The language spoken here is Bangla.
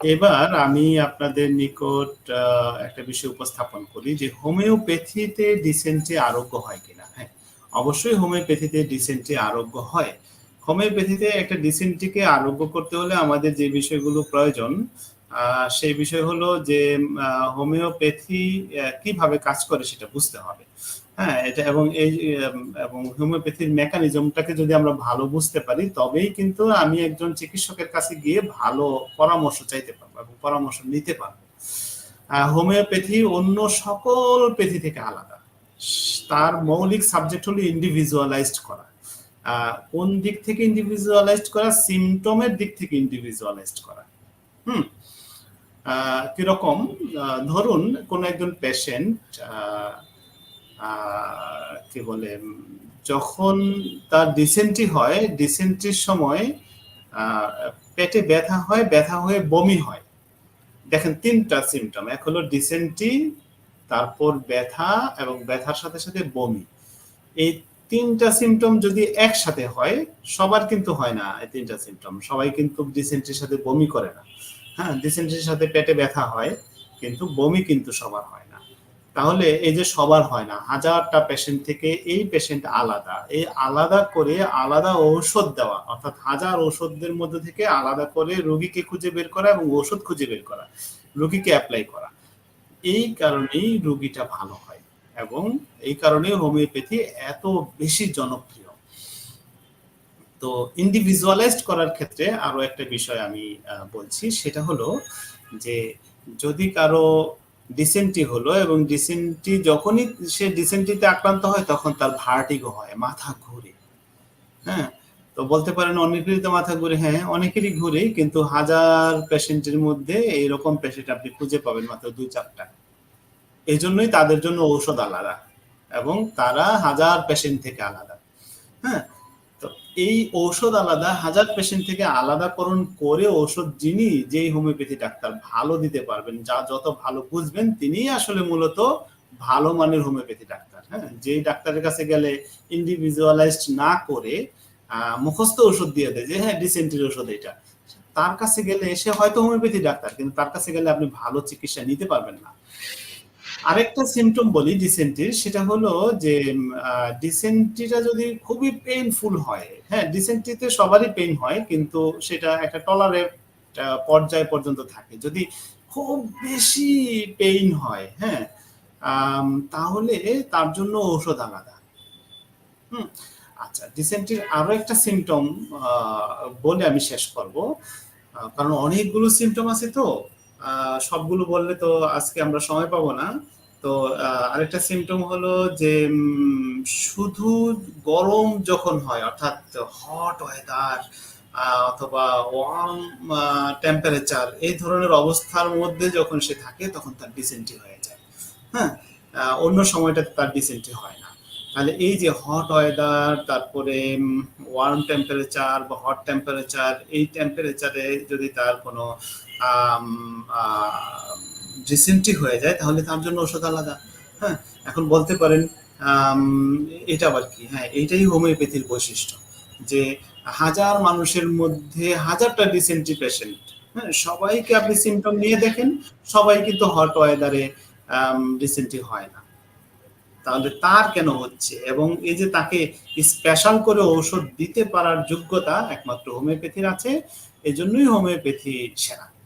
এবার আমি আপনাদের নিকট একটা বিষয় উপস্থাপন করি যে হোমিওপ্যাথিতে ডিসেন্টে আরোগ্য হয় কিনা। হ্যাঁ অবশ্যই হোমিওপ্যাথিতে ডিসেন্টে আরোগ্য হয়। হোমিওপ্যাথিতে একটা ডিসেন্ট্রিকে আরোগ্য করতে হলে আমাদের যে বিষয়গুলো প্রয়োজন সেই বিষয় হলো যে হোমিওপ্যাথি কীভাবে কাজ করে সেটা বুঝতে হবে। হ্যাঁ এটা এবং এই এবং হোমিওপ্যাথির মেকানিজমটাকে যদি আমরা ভালো বুঝতে পারি, তবেই কিন্তু আমি একজন চিকিৎসকের কাছে গিয়ে ভালো পরামর্শ চাইতে পারব এবং পরামর্শ নিতে পারব। হোমিওপ্যাথি অন্য সকল প্যাথি থেকে আলাদা। তার মৌলিক সাবজেক্ট হলো ইন্ডিভিজুয়ালাইজড করা। কোন দিক থেকে ইন্ডিভিজুয়ালাইজড করা? সিমটমের দিক থেকে ইন্ডিভিজুয়ালাইজড করা। হুম? কীরকম? ধরুন কোন একজন পেশেন্ট কি বলে যখন তার ডিসেন্ট্রি হয় ডিসেন্ট্রির সময় পেটে ব্যথা হয়, ব্যথা হয়ে বমি হয়। দেখেন, তিনটা সিমটম এক হলো ডিসেন্ট্রি তারপর ব্যথা এবং ব্যথার সাথে সাথে বমি। এই তিনটা সিমটম যদি একসাথে হয়, সবার কিন্তু হয় না এই তিনটা সিমটম সবাই কিন্তু ডিসেন্ট্রির সাথে বমি করে না। হ্যাঁ ডিসেন্ট্রির সাথে পেটে ব্যথা হয়, কিন্তু বমি কিন্তু সবার হয় না। তাহলে এই যে সবার হয় না, হাজারটা পেশেন্ট থেকে এই পেশেন্ট আলাদা। এই আলাদা করে আলাদা ঔষধ দেওয়া, অর্থাৎ হাজার ঔষধের মধ্যে থেকে আলাদা করে রোগীকে খুঁজে বের করা এবং ওষুধ খুঁজে বের করা, রোগীকে অ্যাপ্লাই করা। এই কারণেই রোগীটা ভালো হয় এবং এই কারণে হোমিওপ্যাথি এত বেশি জনপ্রিয়। তো ইন্ডিভিজুয়ালাইজড করার ক্ষেত্রে আরও একটা বিষয় আমি বলছি, সেটা হলো যে যদি কারও ডিসেন্টি হলো এবং ডিসেন্টি যখনই সে ডিসেন্টিতে আক্রান্ত হয়, তখন তার ভার্টিগো হয়, মাথা ঘুরে। হ্যাঁ? তো বলতে পারেন অনেকেরই তো মাথা ঘুরে হ্যাঁ অনেকেরই ঘুরে, কিন্তু হাজার পেশেন্টের মধ্যে এইরকম পেশেন্ট আপনি খুঁজে পাবেন মাত্র দুই, চারটা। এই জন্যই তাদের জন্য ঔষধ আলাদা এবং তারা হাজার পেশেন্ট থেকে আলাদা। হ্যাঁ? এই ঔষধ আলাদা, হাজার পেশেন্ট থেকে আলাদাকরণ করে ঔষধ যিনি যেই হোমিওপ্যাথি ডাক্তার ভালো দিতে পারবেন, যা যত ভালো বুঝবেন তিনিই আসলে মূলত ভালো মানের হোমিওপ্যাথি ডাক্তার হ্যাঁ? যেই ডাক্তারের কাছে গেলে ইন্ডিভিজুয়ালাইজড না করে মুখস্থ ওষুধ দিয়ে দেয় যে হ্যাঁ ডিসেন্ট্রির ওষুধ এটা। তার কাছে গেলে সে হয়তো হোমিওপ্যাথি ডাক্তার, কিন্তু তার কাছে গেলে আপনি ভালো চিকিৎসা নিতে পারবেন না। আরেকটা সিমটম বলি ডিসেন্ট্রির সেটা হলো যে ডিসেন্ট্রিটা যদি খুবই পেইনফুল হয় হ্যাঁ ডিসেন্ট্রিতে সবারই পেইন হয়, কিন্তু সেটা একটা টলারের পর্যায় পর্যন্ত থাকে। যদি খুব বেশি পেইন হয় হ্যাঁ তাহলে তার জন্য ঔষধ আলাদা। হুম আচ্ছা ডিসেন্ট্রির আরও একটা সিমটম বলে আমি শেষ করব। কারণ অনেকগুলো সিমটম আছে তো। সবগুলো বললে তো আজকে আমরা সময় পাবো না। তো আরেকটা সিমটম হলো যে শুধু গরম যখন হয়, অর্থাৎ হট ওয়েদার অথবা ওয়ার্ম টেম্পারেচার এই ধরনের অবস্থার মধ্যে যখন সে থাকে, তখন তার ডিসেন্ট্রি হয়ে যায়। হ্যাঁ? অন্য সময়টাতে তার ডিসেন্ট্রি হয় তাহলে এই যে হট ওয়েদার তারপরে ওয়ার্ম টেম্পারেচার বা হট টেম্পারেচার এই টেম্পারেচারে যদি তার কোনো ডিসেন্ট্রি হয়ে যায়, তাহলে তার জন্য ওষুধ আলাদা। হ্যাঁ এখন বলতে পারেন এটা আবার কি? হ্যাঁ এইটাই হোমিওপ্যাথির বৈশিষ্ট্য। যে হাজার মানুষের মধ্যে হাজারটা ডিসেন্ট্রি পেশেন্ট হ্যাঁ সবাইকে আপনি সিমটম নিয়ে দেখেন, সবাই কিন্তু হট ওয়েদারে ডিসেন্ট্রি হয় না। তাহলে তার কেন হচ্ছে? এবং এই যে তাকে স্পেশাল করে ঔষধ দিতে পারার যোগ্যতা একমাত্র হোমিওপ্যাথির আছে, এজন্যই জন্যই হোমিওপ্যাথি সেরা।